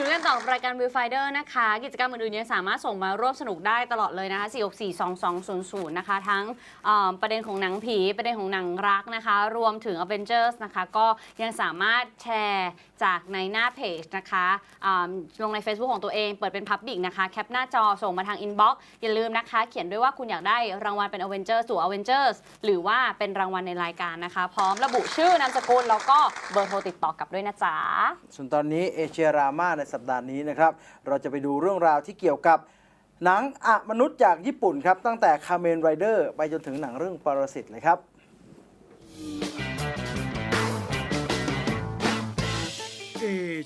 อยู่ด้วยกันต่อรายการ Viewfinder นะคะ กิจกรรมอื่นๆยังสามารถส่งมาร่วมสนุกได้ตลอดเลยนะคะ 4642200 นะคะ ทั้งประเด็นของหนังผี ประเด็นของหนังรักนะคะ รวมถึง Avengers นะคะ ก็ยังสามารถแชร์ จากในหน้าเพจนะคะลงใน Facebook ของตัวเองเปิดเป็น Public นะคะแคปหน้าจอส่งมาทาง Inbox อกซ์อย่าลืมนะคะ เขียนด้วยว่าคุณอยากได้รางวัลเป็น Avengers สู่ Avengers หรือว่าเป็นรางวัลในรายการนะคะ พร้อมระบุชื่อนามสกุลแล้วก็เบอร์โทรติดต่อกลับด้วยนะจ๊ะส่วนตอนนี้เอเชียรามาในสัปดาห์นี้นะครับเราจะไปดูเรื่องราวที่เกี่ยวกับหนังอะมนุษย์จากญี่ปุ่นครับตั้งแต่คาเมนไรเดอร์ไปจนถึงหนังเรื่องปรสิตเลยครับ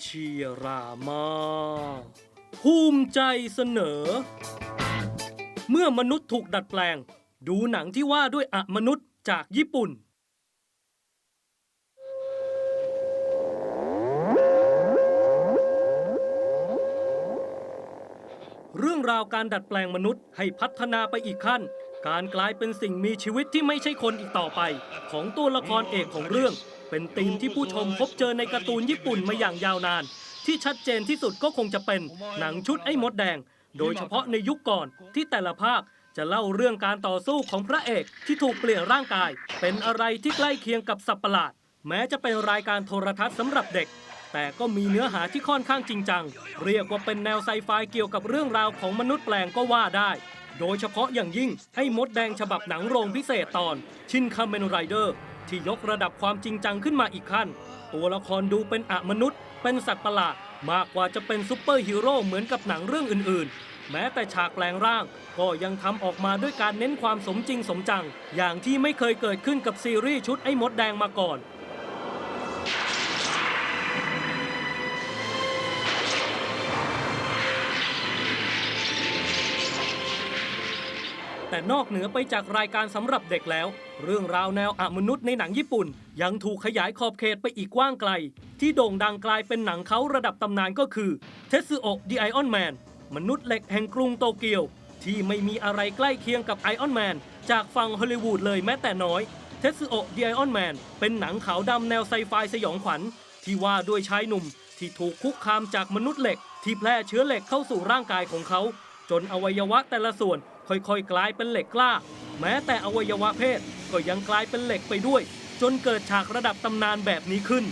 ชียรามาภูมิใจเสนอ เมื่อมนุษย์ถูกดัดแปลง ดูหนังที่ว่าด้วยอะมนุษย์จากญี่ปุ่น เรื่องราวการดัดแปลงมนุษย์ให้พัฒนาไปอีกขั้น การกลายเป็นสิ่งมีชีวิตที่ไม่ใช่คนอีกต่อไป ของตัวละครเอกของเรื่อง เป็นธีมที่ผู้ชมพบเจอในการ์ตูนญี่ปุ่นมาอย่างยาวนาน ที่ชัดเจนที่สุดก็คงจะเป็นหนังชุดไอ้มดแดง โดยเฉพาะในยุคก่อนที่แต่ละภาคจะเล่าเรื่องการต่อสู้ของพระเอกที่ถูกเปลี่ยนร่างกาย เป็นอะไรที่ใกล้เคียงกับสัตว์ประหลาด แม้จะเป็นรายการโทรทัศน์สำหรับเด็ก แต่ก็มีเนื้อหาที่ค่อนข้างจริงจัง เรียกว่าเป็นแนวไซไฟเกี่ยวกับเรื่องราวของมนุษย์แปลงก็ว่าได้ โดยเฉพาะอย่างยิ่งให้มดแดงฉบับหนังโรงพิเศษตอนชินคาเมนไรเดอร์ ที่ยกระดับความจริงจังขึ้นมาอีกขั้น ตัวละครดูเป็นอะมนุษย์ เป็นสัตว์ประหลาด มากกว่าจะเป็นซูเปอร์ฮีโร่เหมือนกับหนังเรื่องอื่น ๆ แม้แต่ฉากแปลงร่าง ก็ยังทำออกมาด้วยการเน้นความสมจริงสมจัง อย่างที่ไม่เคยเกิดขึ้นกับซีรีส์ชุดไอ้มดแดงมาก่อนแต่นอกเหนือไปจากรายการสำหรับเด็กแล้ว เรื่องราวแนวอมนุษย์ในหนังญี่ปุ่น ยังถูกขยายขอบเขตไปอีกกว้างไกล ที่โด่งดังกลายเป็นหนังเขาระดับตำนานก็คือเทสึโอะดีไอออนแมนมนุษย์เหล็กแห่งกรุงโตเกียว ที่ไม่มีอะไรใกล้เคียงกับไอออนแมนจากฝั่งฮอลลีวูดเลยแม้แต่น้อยเทสึโอะดีไอออนแมนเป็นหนังขาวดำแนวไซไฟสยองขวัญ ที่ว่าด้วยชายหนุ่มที่ถูกคุกคามจากมนุษย์เหล็ก ที่แพร่เชื้อเหล็กเข้าสู่ร่างกายของเขา จนอวัยวะแต่ละส่วนค่อยๆ กลายเป็นเหล็กกล้า แม้แต่อวัยวะเพศ ก็ยังกลายเป็นเหล็กไปด้วย จนเกิดฉากระดับตำนานแบบนี้ขึ้น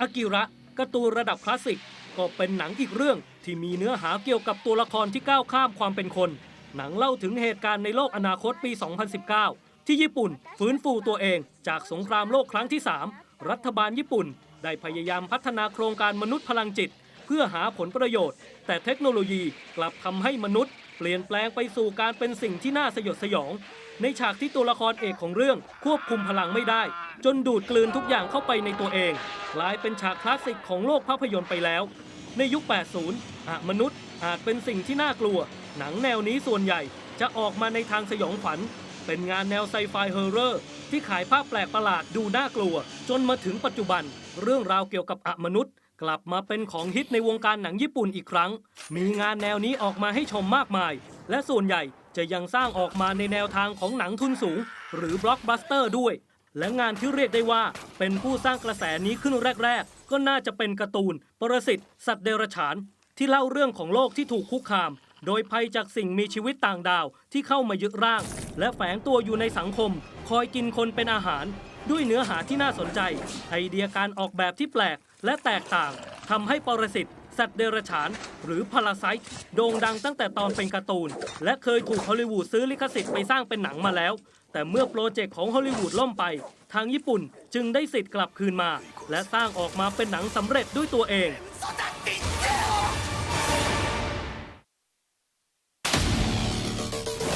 อากิระการ์ตูนระดับคลาสสิก ก็เป็นหนังอีกเรื่องที่มีเนื้อหาเกี่ยวกับตัวละครที่ก้าวข้ามความเป็นคน หนังเล่าถึงเหตุการณ์ในโลกอนาคตปี 2019 ที่ญี่ปุ่น ฟื้นฟูตัวเองจากสงครามโลกครั้งที่3 รัฐบาลญี่ปุ่น ได้พยายามพัฒนาโครงการมนุษย์พลังจิต เพื่อหาผลประโยชน์ แต่เทคโนโลยีกลับทำให้มนุษย์ เปลี่ยนแปลงไปสู่การเป็นสิ่งที่น่าสยดสยอง ในฉากที่ตัวละครเอกของเรื่องควบคุมพลังไม่ได้ จนดูดกลืนทุกอย่างเข้าไปในตัวเอง กลายเป็นฉากคลาสสิกของโลกภาพยนตร์ไปแล้ว ในยุค 80อะมนุษย์อาจเป็นสิ่งที่น่ากลัว หนังแนวนี้ส่วนใหญ่จะออกมาในทางสยองขวัญเป็นงานแนวไซไฟเฮอร์เรอร์ ที่ขายภาพแปลกประหลาดดูน่ากลัว จนมาถึงปัจจุบัน เรื่องราวเกี่ยวกับอะมนุษย์ กลับมาเป็นของฮิตในวงการหนังญี่ปุ่นอีกครั้ง มีงานแนวนี้ออกมาให้ชมมากมาย และส่วนใหญ่จะยังสร้างออกมาในแนวทางของหนังทุนสูง หรือบล็อกบัสเตอร์ด้วย และงานที่เรียกได้ว่า เป็นผู้สร้างกระแสนี้ขึ้นแรก ๆ ก็น่าจะเป็นการ์ตูน ปรสิตสัตว์เดรัจฉาน ที่เล่าเรื่องของโลกที่ถูกคุกคาม โดยภัยจากสิ่งมีชีวิตต่างดาวที่เข้ามายึดร่าง และแฝงตัวอยู่ในสังคม คอยกินคนเป็นอาหาร ด้วยเนื้อหาที่น่าสนใจ ไอเดียการออกแบบที่แปลก และแตกต่างทำให้ปรสิต สัตว์เดรัจฉาน หรือพาราไซต์โด่งดังตั้งแต่ตอนเป็นการ์ตูน และเคยถูกฮอลลีวูดซื้อลิขสิทธิ์ไปสร้างเป็นหนังมาแล้ว แต่เมื่อโปรเจกต์ของฮอลลีวูดล่มไป ทางญี่ปุ่นจึงได้สิทธิ์กลับคืนมา และสร้างออกมาเป็นหนังสำเร็จด้วยตัวเอง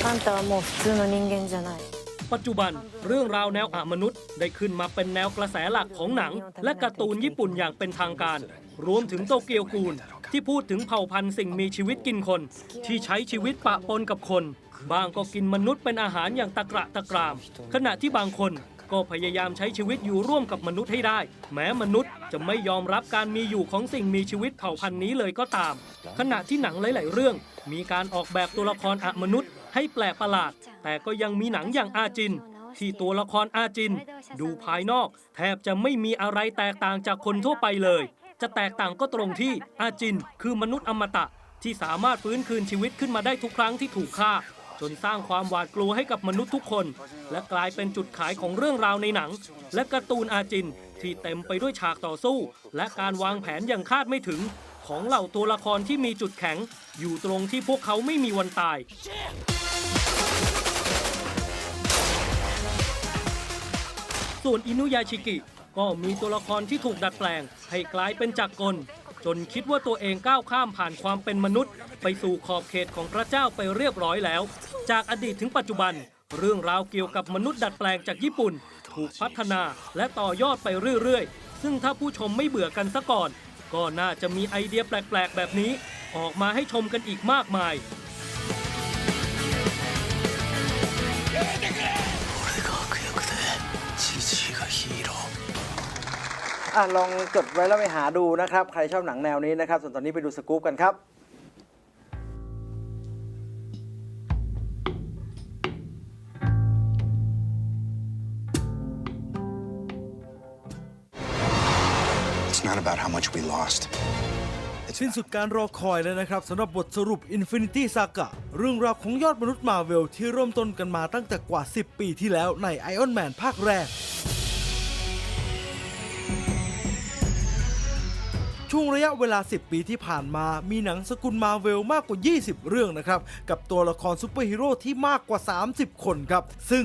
あんたはもう普通の人間じゃない ปัจจุบันเรื่องราวแนวอมนุษย์ได้ขึ้นมาเป็นแนวกระแสหลักของหนัง และการ์ตูนญี่ปุ่นอย่างเป็นทางการ รวมถึงโตเกียวกูล ที่พูดถึงเผ่าพันธุ์สิ่งมีชีวิตกินคน ที่ใช้ชีวิตปะปนกับคน บางก็กินมนุษย์เป็นอาหารอย่างตะกระตะกราม ขณะที่บางคนก็พยายามใช้ชีวิตอยู่ร่วมกับมนุษย์ให้ได้ แม้มนุษย์จะไม่ยอมรับการมีอยู่ของสิ่งมีชีวิตเผ่าพันธุ์นี้เลยก็ตาม ขณะที่หนังหลาย ๆ เรื่อง มีการออกแบบตัวละครอมนุษย์ ให้แปลกประหลาด แต่ก็ยังมีหนังอย่างอาจิน ที่ตัวละครอาจิน ดูภายนอก แทบจะไม่มีอะไรแตกต่างจากคนทั่วไปเลย จะแตกต่างก็ตรงที่อาจิน คือมนุษย์อมตะ ที่สามารถฟื้นคืนชีวิตขึ้นมาได้ทุกครั้งที่ถูกฆ่า จนสร้างความหวาดกลัวให้กับมนุษย์ทุกคน และกลายเป็นจุดขายของเรื่องราวในหนัง และการ์ตูนอาจินที่เต็มไปด้วยฉากต่อสู้ และการวางแผนอย่างคาดไม่ถึง ของเหล่าตัวละครที่มีจุดแข็ง อยู่ตรงที่พวกเขาไม่มีวันตาย ส่วนอินุยาชิกิ ก็มีตัวละครที่ถูกดัดแปลง ให้กลายเป็นจักรกล จนคิดว่าตัวเองก้าวข้ามผ่านความเป็นมนุษย์ ไปสู่ขอบเขตของพระเจ้าไปเรียบร้อยแล้ว จากอดีตถึงปัจจุบัน เรื่องราวเกี่ยวกับมนุษย์ดัดแปลงจากญี่ปุ่น ถูกพัฒนาและต่อยอดไปเรื่อยๆ ซึ่งถ้าผู้ชมไม่เบื่อกันซะก่อน ก็น่าจะมีไอเดียแปลกๆ แบบนี้ ออกมาให้ชมกันอีกมากมาย อะลองจดไว้แล้วไปหาดูนะครับ ใครชอบหนังแนวนี้นะครับ ส่วนตอนนี้ไปดูสกู๊ปกันครับ It's not about how much we lost. สิ้นสุดการรอคอยแล้วนะครับสำหรับบทสรุป Infinity Saga เรื่องราวของยอดมนุษย์มาเวลที่เริ่มต้นกันมาตั้งแต่กว่า 10 ปีที่แล้วใน Iron Man ภาคแรก ช่วงระยะเวลา 10 ปีที่ผ่านมามีหนังสกุลมาเวลมากกว่า 20 เรื่องนะครับ กับตัวละครซูเปอร์ฮีโร่ที่มากกว่า 30 คนครับ ซึ่ง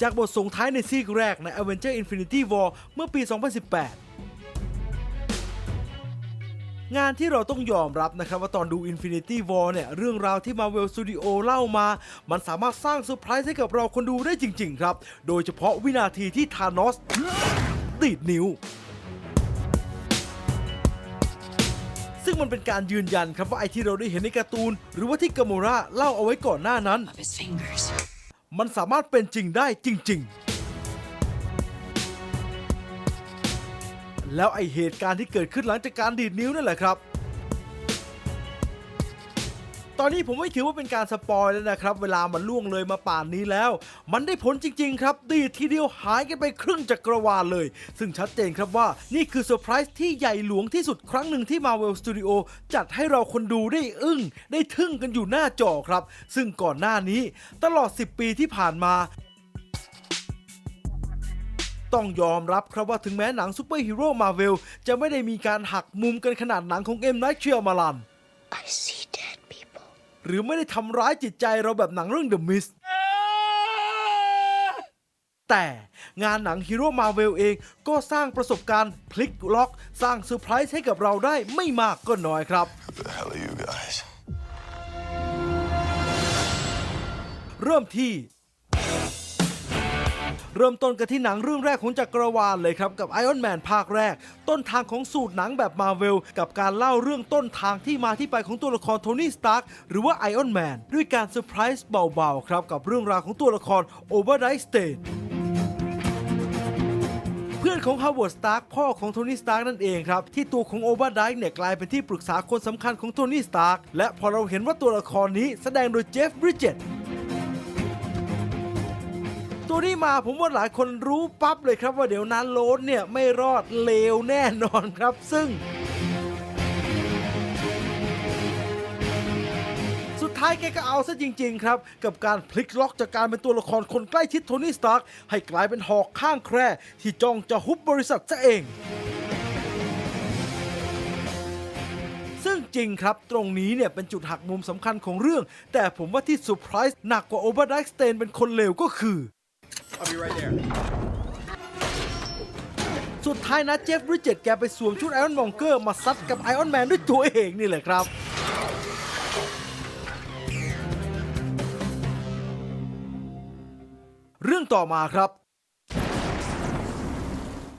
จากบทส่งท้ายในซีกแรกใน Avenger Infinity War เมื่อปี 2018 งานที่เราต้องยอมรับนะครับว่าตอนดู Infinity War เนี่ย เรื่องราวที่ Marvel Studio เล่ามา มันสามารถสร้างเซอร์ไพรส์ให้กับเราคนดูได้จริง ๆ ครับ โดยเฉพาะวินาทีที่ธานอส ดีดนิ้ว ซึ่งมันเป็นการยืนยันครับว่าไอที่เราได้เห็นในการ์ตูน หรือว่าที่กาโมราเล่าเอาไว้ก่อนหน้านั้น of his fingers. มันสามารถเป็นจริงได้จริง ๆ แล้วไอเหตุการณ์ที่เกิดขึ้นหลังจากการดีดนิ้วนั่นแหละครับ ตอนนี้ผมไม่ถือว่าเป็นการสปอยแล้วนะครับ เวลามันล่วงเลยมาป่านนี้แล้ว มันได้ผลจริง ๆ ครับ ดีทีเดียวหายกันไปครึ่งจักรวาลเลย ซึ่งชัดเจนครับว่านี่คือเซอร์ไพรส์ที่ใหญ่หลวงที่สุดครั้งหนึ่งที่ Marvel Studio จัดให้เราคนดูได้อึ้ง ได้ทึ่งกันอยู่หน้าจอครับ ซึ่งก่อนหน้านี้ ตลอด 10 ปีที่ผ่านมาต้องยอมรับครับว่าถึงแม้หนังซูเปอร์ฮีโร่มาเวลจะไม่ได้มีการหักมุมกันขนาดหนังของเอ็มไนท์เชียร์มาลัน หรือไม่ได้ทำร้ายจิตใจเราแบบหนังเรื่อง The Mist แต่งานหนังฮีโร่มาเวลเองก็สร้างประสบการณ์พลิกล็อก สร้างเซอร์ไพรส์ให้กับเราได้ไม่มากก็น้อยครับ Who the hell are you guys? เริ่มที่ เริ่มต้นกันที่หนังเรื่องแรกของจักรวาลเลยครับ กับ Iron Man ภาคแรก ต้นทางของสูตรหนังแบบมาเวลกับการเล่าเรื่องต้นทางที่มาที่ไปของตัวละครโทนี่สตาร์กหรือว่า Iron Man ด้วยการเซอร์ไพรส์เบาๆครับกับเรื่องราวของตัวละครโอเ r ร์ไดสเตนเพื่อนของฮาวเวิร์ด สตาร์ก พ่อของโทนี่ สตาร์ก นั่นเองครับ ที่ตัวของโอเ r ร์ไดเนี่ยกลายเป็นที่ปรึกษาคนสำคัญของโทนี่ สตาร์ก และพอเราเห็นว่าตัวละครนี้แสดงโดยเจฟ บริดเจต ตัวนี้มาผมว่าหลายคนรู้ปั๊บเลยครับว่าเดี๋ยวนั้นโลดเนี่ยไม่รอดเลวแน่นอนครับ ซึ่ง สุดท้ายแกก็เอาซะจริง ๆ ครับ กับการพลิกล็อกจากการเป็นตัวละครคนใกล้ชิดโทนี่สตาร์กให้กลายเป็นหอกข้างแคร่ที่จ้องจะฮุบบริษัทซะเองซึ่งจริงครับตรงนี้เนี่ยเป็นจุดหักมุมสำคัญของเรื่อง แต่ผมว่าที่เซอร์ไพรส์หนักกว่าโอเ r ร์ไดสเตนเป็นคนเลวก็คือ สุดท้ายนะเจฟบริดเจตแกไปสวมชุดไอออนมองเกอร์มาซัดกับไอออนแมนด้วยตัวเองนี่แหละครับ เรื่องต่อมาครับ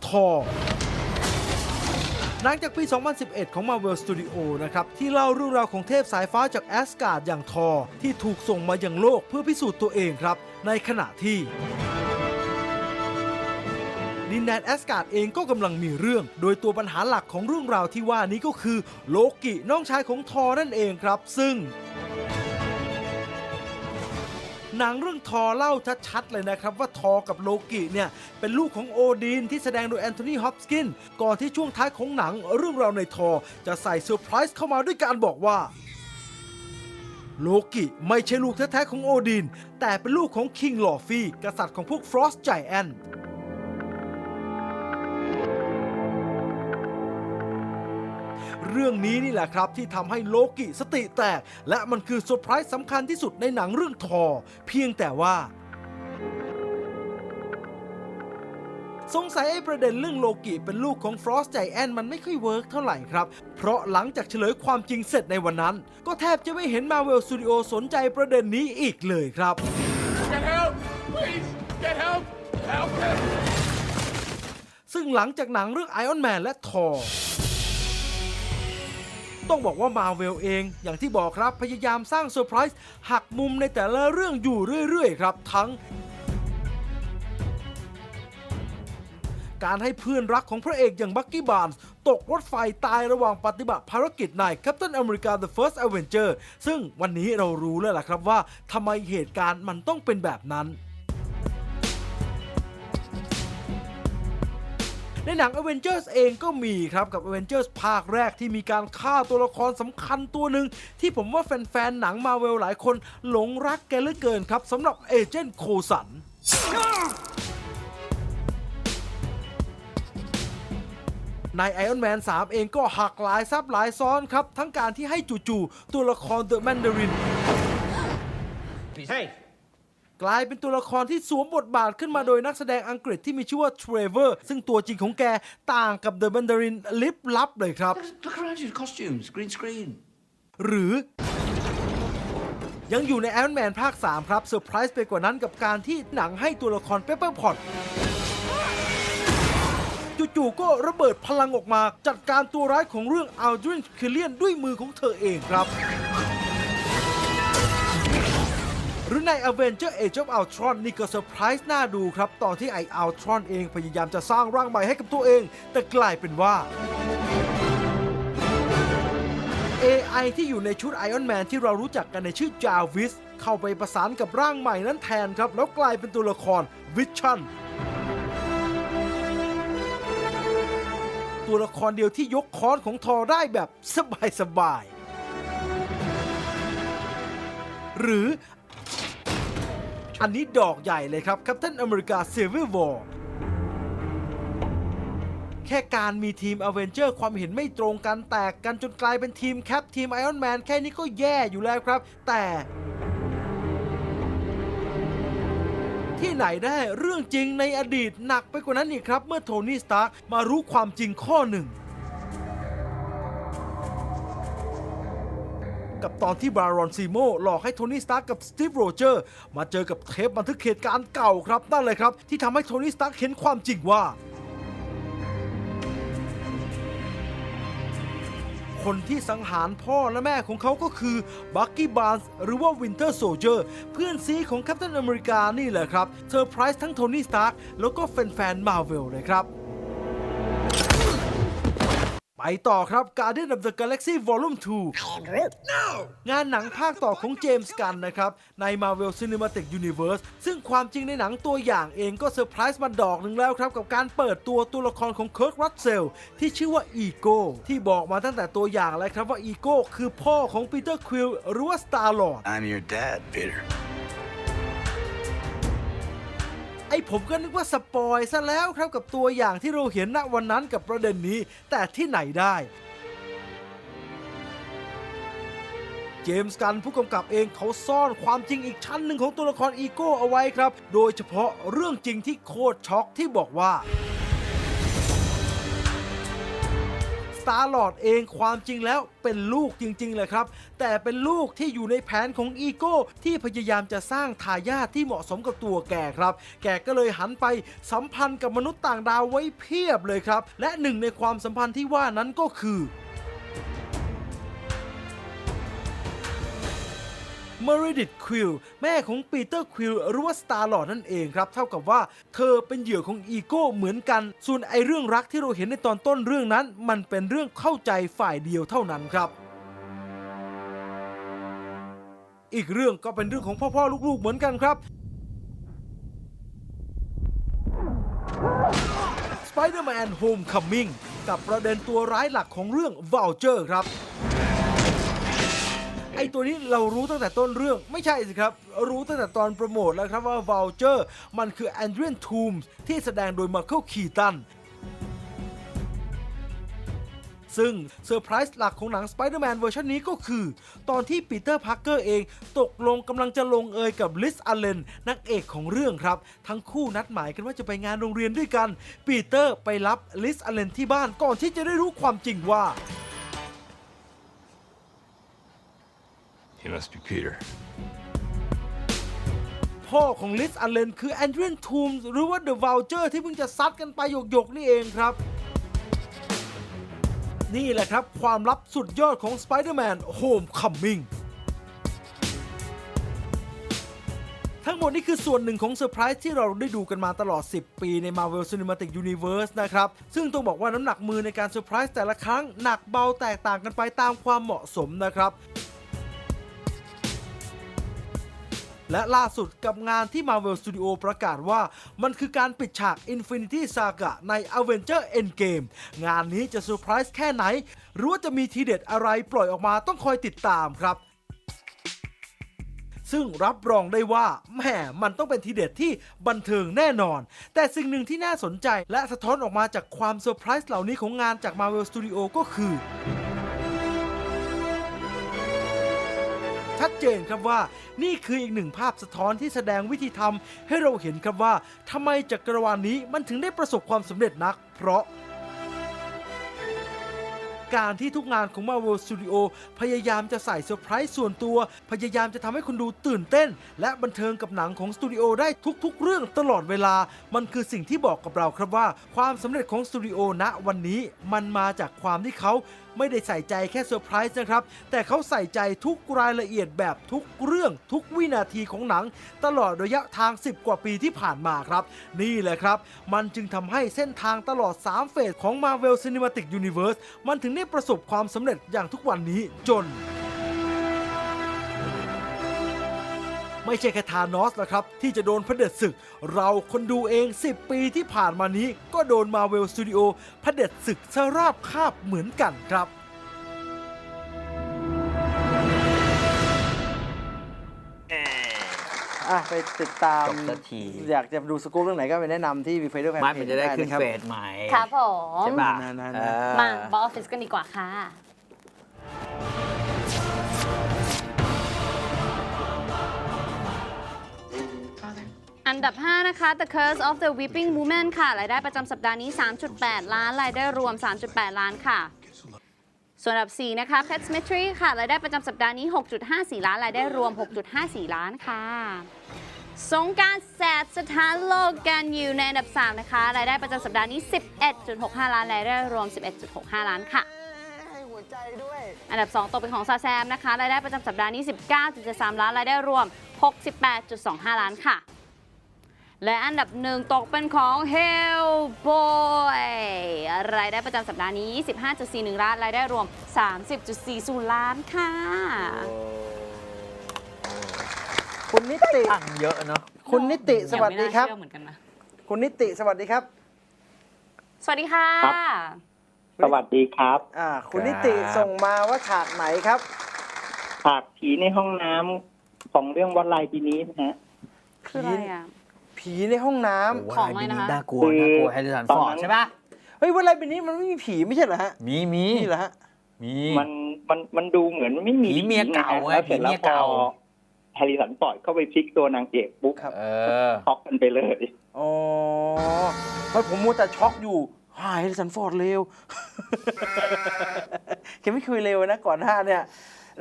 ทอนหนังจากปี 2011 ของ Marvel Studio นะครับ ที่เล่าเรื่องราวของเทพสายฟ้าจากแอสการ์ดอย่างทอร์ที่ถูกส่งมายังโลกเพื่อพิสูจน์ตัวเองครับ ในขณะที่ ดินแดนแอสการ์ดเองก็กำลังมีเรื่อง โดยตัวปัญหาหลักของเรื่องราวที่ว่านี้ก็คือโลกิน้องชายของทอร์นั่นเองครับ ซึ่งหนังเรื่องทอเล่าชัดๆเลยนะครับ ว่าทอกับโลกิเนี่ยเป็นลูกของโอดินที่แสดงโดยแอนโทนีฮอปกินก่อนที่ช่วงท้ายของหนังเรื่องราวในทอจะใส่เซอร์ไพรส์เข้ามาด้วยการบอกว่าโลกิไม่ใช่ลูกแท้ๆของโอดินแต่เป็นลูกของคิงลอฟี่กษัตริย์ของพวกฟรอสไจแอน เรื่องนี้นี่แหละครับที่ทำให้โลกิสติแตก และมันคือเซอร์ไพรส์สำคัญที่สุดในหนังเรื่องทอ เพียงแต่ว่าสงสัยไอ้ประเด็นเรื่องโลกิเป็นลูกของฟรอสไจแอนมันไม่ค่อยเวิร์กเท่าไหร่ครับ เพราะหลังจากเฉลยความจริงเสร็จในวันนั้น ก็แทบจะไม่เห็นมาเวลสตูดิโอสนใจประเด็นนี้อีกเลยครับซึ่งหลังจากหนังเรื่อง Iron Man และทอ ต้องบอกว่ามาเวลเอง อย่างที่บอกครับพยายามสร้างเซอร์ไพรส์หักมุมในแต่ละเรื่องอยู่เรื่อยๆครับทั้งการให้เพื่อนรักของพระเอกอย่างบักกี้บาร์นส์ตกรถไฟตายระหว่างปฏิบัติภารกิจใน Captain America The First Avenger ซึ่งวันนี้เรารู้แล้วล่ะครับว่าทำไมเหตุการณ์มันต้องเป็นแบบนั้น ในหนัง Avengers เองก็มีครับกับ Avengers ภาคแรกที่มีการฆ่าตัวละครสำคัญตัวหนึ่งที่ผมว่าแฟนๆหนังมาเวลหลายคนหลงรักแกเหลือเกินครับสำหรับเอเจนต์โคสันใน Iron Man 3 เองก็หักหลายซับหลายซ้อนครับ ทั้งการที่ให้จู่ๆตัวละคร The Mandarin ก ลายเป็นตัวละครที่สวมบทบาทขึ้นมาโดยนักแสดงอังกฤษที่มีชื่อว่าเทรเวอร์ซึ่งตัวจริงของแกต่างกับ The Mandarin ลิบลับเลยครับ Look around you, costumes, green screen. หรือ ยังอยู่ใน Iron Man ภาค 3 ครับเซอร์ไพรส์ไปกว่านั้นกับการที่หนังให้ตัวละครเปเปอร์พอตจู่ๆก็ระเบิดพลังออกมาจัดการตัวร้ายของเรื่อง Aldrin Killian ด้วยมือของเธอเองครับ หรือใน Avenger Age of Ultron นี่ก็เซอร์ไพรส์น่าดูครับ ตอนที่ไอ Ultron เองพยายามจะสร้างร่างใหม่ให้กับตัวเอง แต่กลายเป็นว่า AI ที่อยู่ในชุด Iron Man ที่เรารู้จักกันในชื่อ Jarvis เข้าไปประสานกับร่างใหม่นั้นแทนครับ แล้วกลายเป็นตัวละคร Vision ตัวละครเดียวที่ยกค้อนของทอได้แบบสบายๆหรือ อันนี้ดอกใหญ่เลยครับ Captain America Civil War แค่การมีทีมอเวนเจอร์ความเห็นไม่ตรงกันแตกกันจนกลายเป็นทีมแคปทีมไอออนแมนแค่นี้ก็แย่อยู่แล้วครับ แต่ ที่ไหนได้เรื่องจริงในอดีตหนักไปกว่านั้นอีกครับ เมื่อโทนี่สตาร์มารู้ความจริงข้อหนึ่ง กับตอนที่บารอนซีโมหลอกให้โทนี่สตาร์กับสตีฟโรเจอร์มาเจอกับเทปบันทึกเหตุการณ์เก่าครับนั่นเลยครับ ที่ทำให้โทนี่สตาร์กเห็นความจริงว่า คนที่สังหารพ่อและแม่ของเขาก็คือบักกี้บานส์หรือว่าวินเตอร์โซเจอร์เพื่อนซีของแคปต i นอเมริกานี่แหละครับเซอร์ไพรส์ทั้งโทนี่สตาร์กแล้วก็แฟนๆมาเวลเลยครับ ไปต่อครับ Guardian of the Galaxy Volume 2 งานหนังภาคต่อของเจมส์กันนะครับ ใน Marvel Cinematic Universe ซึ่งความจริงในหนังตัวอย่างเองก็เซอร์ไพรส์มาดอกหนึ่งแล้วครับ กับการเปิดตัวตัวละครของเคิร์กรัสเซลที่ชื่อว่าอีโก้ที่บอกมาตั้งแต่ตัวอย่างแล้วครับว่าอีโก้คือพ่อของปีเตอร์ควิลหรือว่าสตาร์ลอร์ด I'm your dad, Peter. อ้ผมก็นึกว่าสปอยซะแล้วครับกับตัวอย่างที่เราเห็นณวันนั้นกับประเด็นนี้ แต่ที่ไหนได้เจมส์กันผู้กำกับเองเขาซ่อนความจริงอีกชั้นหนึ่งของตัวละครอีโก้เอาไว้ครับ โดยเฉพาะเรื่องจริงที่โคตรช็อกที่บอกว่า ตาร์ลอดเองความจริงแล้วเป็นลูกจริงๆเลยครับ แต่เป็นลูกที่อยู่ในแผนของอีโก้ที่พยายามจะสร้างทายาทที่เหมาะสมกับตัวแกครับ แกก็เลยหันไปสัมพันธ์กับมนุษย์ต่างดาวไว้เพียบเลยครับ และหนึ่งในความสัมพันธ์ที่ว่านั้นก็คือ เมริดิตควิลแม่ของปีเตอร์ควิลหรือว่าสตาร์ลอร์นั่นเองครับ เท่ากับว่าเธอเป็นเหยื่อของอีโก้เหมือนกัน ส่วนไอเรื่องรักที่เราเห็นในตอนต้นเรื่องนั้น มันเป็นเรื่องเข้าใจฝ่ายเดียวเท่านั้นครับอีกเรื่องก็เป็นเรื่องของพ่อๆลูกๆเหมือนกันครับ Spider-Man Homecoming กับประเด็นตัวร้ายหลักของเรื่อง Vulture ครับ ไอตัวนี้เรารู้ตั้งแต่ต้นเรื่องไม่ใช่สิครับ รู้ตั้งแต่ตอนโปรโมทแล้วครับว่า Vulture มันคือ Adrian Toomes ที่แสดงโดย Michael Keaton ซึ่งเซอร์ไพรส์หลักของหนัง Spider-Man เวอร์ชันนี้ก็คือ ตอนที่ปีเตอร์พาร์เกอร์เองตกลงกำลังจะลงเอยกับลิสอ l เลนนักเอกของเรื่องครับ ทั้งคู่นัดหมายกันว่าจะไปงานโรงเรียนด้วยกัน ปีเตอร์ไปรับลิสอ l เลนที่บ้านก่อนที่จะได้รู้ความจริงว่า He must be Peter. พ่อของลิสอ l เลนคือแอนเดรียนทูมส์หรือว่าเดอะว l ลเจอร์ที่เพิ่งจะซัดกันไปหยกๆนี่เองครับ นี่แหละครับความลับสุดยอดของ Spider-Man Homecoming ทั้งหมดนี่คือส่วนหนึ่งของเซอร์ไพรส์ที่เราได้ดูกันมาตลอด 10 ปีใน Marvel Cinematic Universe นะครับ ซึ่งต้องบอกว่าน้ำหนักมือในการเซอร์ไพรส์แต่ละครั้ง หนักเบาแตกต่างกันไปตามความเหมาะสมนะครับ และล่าสุดกับงานที่ Marvel Studio ประกาศว่า มันคือการปิดฉาก Infinity Saga ใน Avenger Endgame งานนี้จะเซอร์ไพรส์แค่ไหน หรือว่าจะมีทีเด็ดอะไรปล่อยออกมาต้องคอยติดตามครับซึ่งรับรองได้ว่าแหมมันต้องเป็นทีเด็ดที่บันเทิงแน่นอน แต่สิ่งหนึ่งที่น่าสนใจและสะท้อนออกมาจากความเซอร์ไพรส์เหล่านี้ของงานจาก Marvel Studio ก็คือ ชัดเจนครับว่า นี่คืออีกหนึ่งภาพสะท้อนที่แสดงวิธีทำให้เราเห็นครับว่าทำไมจักรวาลนี้มันถึงได้ประสบความสำเร็จนัก เพราะการที่ทุกงานของ Marvel Studio พยายามจะใส่เซอร์ไพรส์ส่วนตัว พยายามจะทำให้คนดูตื่นเต้น และบันเทิงกับหนังของสตูดิโอได้ทุกๆ เรื่องตลอดเวลา มันคือสิ่งที่บอกกับเราครับว่า ความสำเร็จของสตูดิโอณวันนี้มันมาจากความที่เขา ไม่ได้ใส่ใจแค่เซอร์ไพรส์นะครับ แต่เขาใส่ใจทุกรายละเอียดแบบทุกเรื่องทุกวินาทีของหนัง ตลอดระยะทาง 10 กว่าปีที่ผ่านมาครับ นี่แหละครับ มันจึงทำให้เส้นทางตลอด 3 เฟสของ Marvel Cinematic Universe มันถึงได้ประสบความสำเร็จอย่างทุกวันนี้จน ไม่ใช่แค่ธานอสนะครับ ที่จะโดนเผด็จศึก เราคนดูเอง 10 ปีที่ผ่านมานี้ ก็โดน Marvel Studio เผด็จศึกสราบคาบเหมือนกันครับอะไปติดตาม จบสักที อยากจะดูสกู๊ปเรื่องไหนก็ไปแนะนำที่วีไฟเดอร์แฟนไม่มันจะได้ขึ้นเฟสใหม่ ครับผม ใช่ป่ะนั่นๆๆเออ มาบออฟฟิศกันดีกว่าค่ะ อันดับ 5 นะคะ The Curse of the Weeping Woman ค่ะ รายได้ประจำสัปดาห์นี้ 3.8 ล้าน รายได้รวม 3.8 ล้านค่ะ ส่วนอันดับ 4 นะคะ Pet Cemetery ค่ะ รายได้ประจำสัปดาห์นี้ 6.54 ล้าน รายได้รวม 6.54 ล้านค่ะ สงกรารแสดสถานโลกกันอยู่ในอันดับ 3 นะคะ รายได้ประจำสัปดาห์นี้ 11.65 ล้าน รายได้รวม 11.65 ล้านค่ะอันดับ 2ตกเป็นของซาแซมนะคะ รายได้ประจำสัปดาห์นี้ 19.73 ล้าน รายได้รวม 68.25 ล้านค่ะ และอันดับหนึ่งตกเป็นของ Hellboy รายได้ประจำสัปดาห์นี้25.41 ล้าน รายได้รวม 30.40 ล้านค่ะ คุณนิติ ตังค์เยอะเนาะ คุณนิติสวัสดีครับ ยังไม่น่าเชื่อเหมือนกันนะ คุณนิติสวัสดีครับสวัสดีค่ะสวัสดีครับอ่าคุณนิติส่งมาว่าฉากไหนครับ ฉากผีในห้องน้ำของเรื่องวัดลายปีนี้นะฮะคืออะไรอะ ผีในห้องน้ำโโหของอะไรนะคะ น่ากลัวคือน่ากลัวแฮร์ริสันตอนฟอร์นั้ดนใช่ปะเฮ้ยวันอะไรเป็นนี้มันไม่มีผีไม่ใช่เหรอฮะมีมีนี่เหรอฮะ มี มันมันมันดูเหมือนไม่มีผีเมียเก่านะไงแล้วเสร็จผีแล้เมีวยพอเก่า แฮร์ริสันปอร์ดเข้าไปพลิกตัวนางเอกปุ๊บครับ เออ ช็อกกันไปเลย อ๋อไม่ผมมัวแต่ช็อกอยู่ หายเลยสันฟอร์ดเร็ว แกไม่เคยเร็วนะก่อนหน้าเนี่ย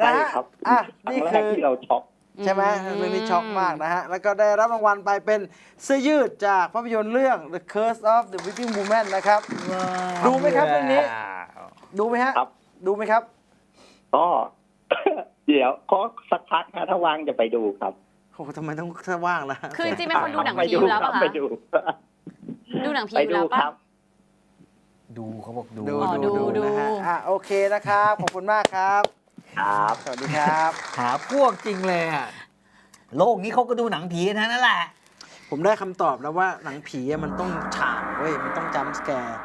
นะใช่ฮะครับอะ ครั้นี่งแรคืกอ ที่เราช็อก ใช่ไหมเรื่องนี้ช็อกมากนะฮะ แล้วก็ได้รับรางวัลไปเป็นเสื้อยืดจากภาพยนตร์เรื่อง The Curse of the Weeping Woman นะครับ ดูไหมครับเรื่องนี้ ดูไหมฮะ ครับ ดูไหมครับ ก็เดี๋ยวก็สักพักนะถ้าว่างจะไปดูครับโอ้โหทำไมต้องถ้าว่างล่ะคือจริงๆเป็นคนดูหนังไปผีอยู่แล้วครัป่ะคะไปดูดูหนังผีไปอยู่ดูแล้วคป่ะ รับ ดูเขาบอกดู ดูอ๋อดูดูดูนะฮะดู อะโอเคนะครับ ขอบคุณมากครับ ครับ สวัสดีครับ หาพวกจริงเลยอะโลกนี้เขาก็ดูหนังผีกันทั้งนั้นแหละ ผมได้คำตอบแล้วว่าหนังผีอะมันต้องฉากเว้ย มันต้องจัมป์สแกร์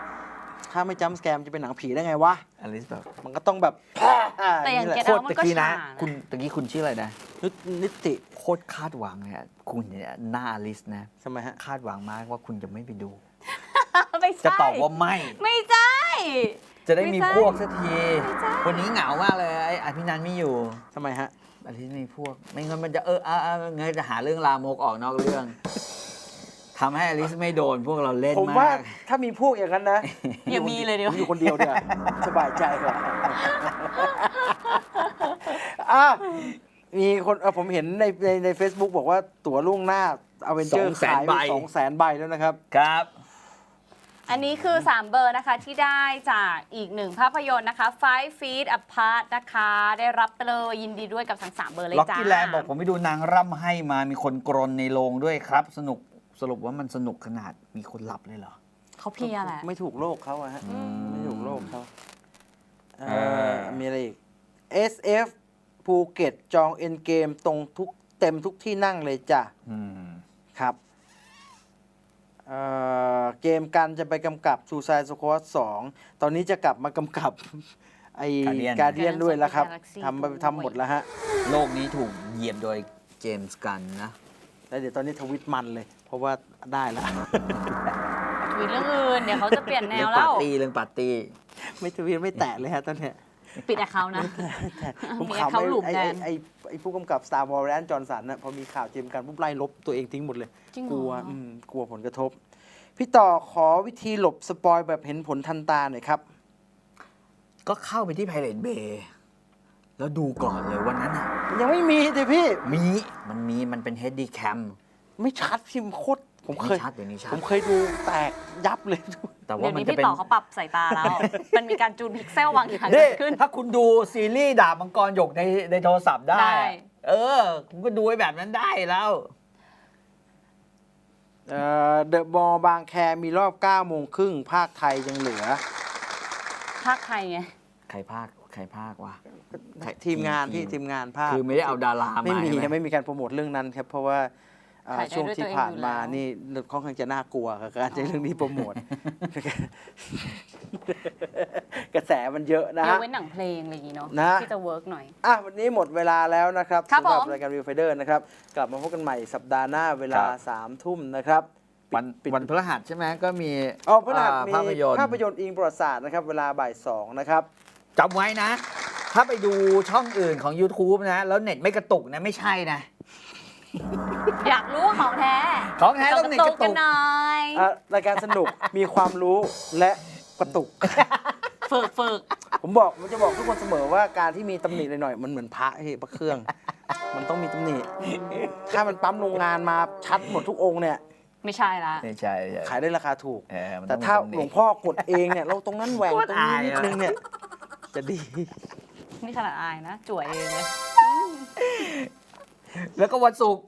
ถ้าไม่จัมป์สแกร์มันจะเป็นหนังผีได้ไงวะ อลิสแบบมันก็ต้องแบบ แต่อย่างนี้แหเกละตโคเอาตรมันตะก็กี้นะฉากคุณตะกี้คุณชื่ออะไรนะ นินิติโคตรคาดหวังเลยอะคุณเนี่ยหน้าอลิสนะ ทำไมฮะ คาดหวังมากว่าคุณจะไม่ไปดู ไม่ใช่จะตอบว่าไม่ ไม่ใช่ จะได้มีไม่ใช่พวกสักทีไม่ใช่วันนี้เหงามากเลยไอ้อภินันท์ไม่อยู่ทำไมฮะ อาทิตย์มีพวก ไม่งั้นมันจะเอออ่าอ่าเงยจะหาเรื่องลามกออกนอกเรื่องทำให้อลิสไม่โดนพวกเราเล่นผมมาว่าก ถ้ามีพวกอย่างนั้นนะอย่ามีเลยเดี๋ยว ผมอยู่คนเดียวเนี่ย สบายใจกว่าอะมีคนเอ่อผมเห็นในในใน Facebook บอกว่าตั๋วล่วงหน้าอเวนเจอร์ขายไปสองแสนใบแล้วนะครับ ครับ อันนี้คือ 3 เบอร์นะคะที่ได้จากอีกหนึ่งภาพยนตร์นะคะ Five Feet Apart นะคะ ได้รับไปเลยยินดีด้วยกับทั้ง 3 เบอร์เลยล็อกจ้ากี้แลนด์บอกผมไปดูนางร่ำให้มามีคนกรนในโรงด้วยครับ สนุกสรุปว่ามันสนุกขนาดมีคนหลับเลยเหรอ เขาเพลียแหละ ไม่ถูกโลกเขาอะฮะ ไม่ถูกโลกเขาเอ่เอออมีอะไรอีก SF ภูเก็ตจองเอ็นเกมตรงทุกเต็มทุกที่นั่งเลยจ้ะ อืม ครับ เอ่อเกมกันจะไปกำกับ Suicide Squad 2ตอนนี้จะกลับมากำกับไอ้ Guardian การเดียนด้วยแล้วครับ Galaxy ทำไปด้วย ทำหมดแล้วฮะ โลกนี้ถูกเหยียบโดยเจมส์กันนะ แล้วเดี๋ยวตอนนี้ทวิตมันเลย เพราะว่าได้แล้ว ทวีตเรื่องอื่น เดี๋ยวเขาจะเปลี่ยนแนเรื่วองแล้ปาวร์ตี้เรื่องปาร์ตี้ ไม่ทวิตไม่แตะเลยฮะตอนเนี้ยปิดแอคเคาท์นะ ผมมีข่าว account หลุมไอ้แดไอ้น ไอ้ ไอ้ผู้กำกับ Star Wars แรนจอห์นสันนะพอมีข่าวเจมส์กันปุ๊บไล่ลบตัวเองทิ้งหมดเลย จริงเหกรอลัวอืมกลัวผลกระทบ พี่ต่อขอวิธีหลบสปอยแบบเห็นผลทันตาหน่อยครับ ก็เข้าไปที่ Pirate Bay แล้วดูก่อนเลยวันนั้นอะ ยังไม่มีเลยพี่ มี มันมี มันเป็น HD cam ไม่ชัดพิมพ์โคตร ผมเคไม่ยชัดเดี๋ยวนี้ชัผดมเคยดูแตกยับเลยแต่ว่าเดี๋ยวมันนี้จะพี่เป็น ต่อเขาปรับสายตาแล้ว มันมีการจูนพิกเซลบางอย่างนี่เกิดขึ้น ถ้าคุณดูซีรีส์ดาบมังกรหยกในในโทรศัพท์ได้ ได้ เออ คุณก็ดูไอ้แบบนั้นได้แล้วเอ่อเดอะบอบางแคมีรอบ9โมงครึ่งภาคไทยยังเหลือ ภาคไทยไง ใครภาคใครภาควะใครทีมงานทีพี่มทีมงานภาค คือไม่ได้เอาดาราไม่มามีใช่ไหมไม่มีการโปรโมทเรื่องนั้นครับ เพราะว่า อ่าถ่ายได้ช่วงด้วยที่ตัวเองผ่านอยู่มาแล้ว นี่ค่อนข้างจะน่ากลัวกับการใช้เรื่องนี้โปรโมท กระแสมันเยอะนะยฮะกเว้นหนังเพลงอะไรอย่างงี้เนาะนะ ที่จะเวิร์กหน่อย อะวันนี้หมดเวลาแล้วนะครับครับสำหรัผม รายการวิวไฟเดอร์นะครับ กลับมาพบกันใหม่สัปดาห์หน้าเวลาครับ 3ามทุ่มนะครับวันปิดวันพฤหัสใช่ไหมก็มีอ๋อพฤหัสอ่ามีภาพยนตร์ภาพยนตร์อิงประวัติศาสตร์นะครับ เวลาบ่ายสองนะครับ จำไว้นะ ถ้าไปดูช่องอื่นของ YouTube นะ แล้วเน็ตไม่กระตุกนะ ไม่ใช่นะ อยากรู้ของแท้ของแท้ต้องเน็ตกระตุกกันหน่อยอะรายการสนุกมีความรู้และกระตุก ฝึกฝึกผมบอกผมจะบอกทุกคนเสมอว่าการที่มีตำหนิหน่อยๆมันเหมือนพระเฮ้ยพระเครื่อง มันต้องมีตำหนิ ถ้ามันปั๊มโรงงานมาชัดหมดทุกองค์เนี่ย ไม่ใช่ละ ไม่ใช่ไม่ใช่ขายได้ราคาถูก เออมันแต่องมีถ้าตำนิหลวงพ่อกดเองเนี่ยเราตรงนั้นแหว่งโคตรตรงนี้อายนิดอะนึงเนี่ย จะดี นี่ขนาดอายนะจั่วเองเลย แล้วก็วันศุกร์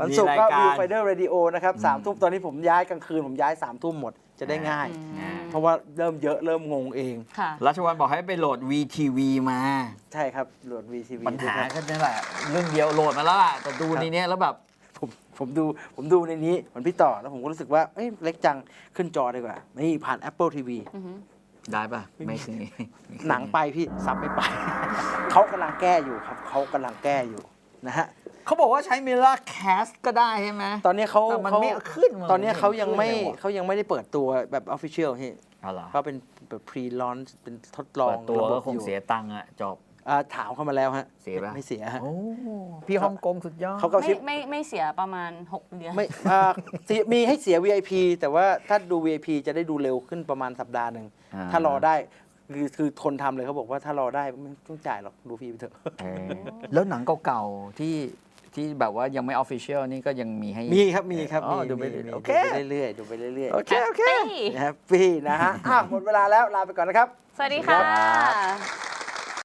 วันศุกร์ก็มีวิวรายไฟเดอร์เรดิโอนะครับสามทุ่มตอนนี้ผมย้ายกลางคืน ผมย้ายสามทุ่มหมดจะได้ง่ายอืมเพราะว่าเริ่มเยอะเริ่มงงเอง ค่ะ รัชวันบอกให้ไปโหลด VTV มา ใช่ครับโหลด VTV ปัญหาด้วยครับ ก็นั่นแหละเรื่องเดียวโหลดมาแล้วล่ะแต่ดูในเนี้ยแล้วแบบ ผมผมดูผมดูในนี้เหมือนพี่ต่อ แล้วผมก็รู้สึกว่าเอ้ยเล็กจังขึ้นจอดีกว่า นี่ผ่าน Apple TV อือหือ ได้ป่ะ ไม่คือหนังไปพี่ซับไม่ไป เขากำลังแก้อยู่ครับ เขากำลังแก้อยู่นะฮะ เขาบอกว่าใช้ Mirror Cast ก็ได้ใช่ไหมตอนนี้เขาแต่มันเขาไม่ขึ้นมาตอนนี้เขายังไม่ขึ้นเลยวะเขายังไม่ได้เปิดตัวแบบ Official ที่เอาเหรอเขาเป็นแบบ pre launch เป็นทดลองเปิดตัวระบก็บคงอยู่เสียตังค์อะจบ อ่าถามเข้ามาแล้วฮะเสียปะ ไม่เสียฮะโอ้พี่ฮ่องกงสุดยอด เขากระไม่ซิบไม่ไม่เสียประมาณ 6 เดือน ไม่อ่าเสียมีให้เสีย VIP แต่ว่าถ้าดู VIP จะได้ดูเร็วขึ้นประมาณสัปดาห์หนึ่ง อ่า ถ้ารอได้ คือคือทนทำเลยเขาบอกว่าถ้ารอได้ไม่ต้องจ่ายหรอก ดูฟรีไปเถอะ เออแล้วหนังเก่าๆที่ ที่แบบว่ายังไม่ออฟฟิเชียลนี่ก็ยังมีให้มีครับมีครับอ๋อมีดูไปมีมีโอดูเคไปเรื่อยๆดูไปเรื่อยโอเคโอเค Happy ๆแฮปปี้นะฮะอะหมดเวลาแล้วลาไปก่อนนะครับ สวัสดีค่ะ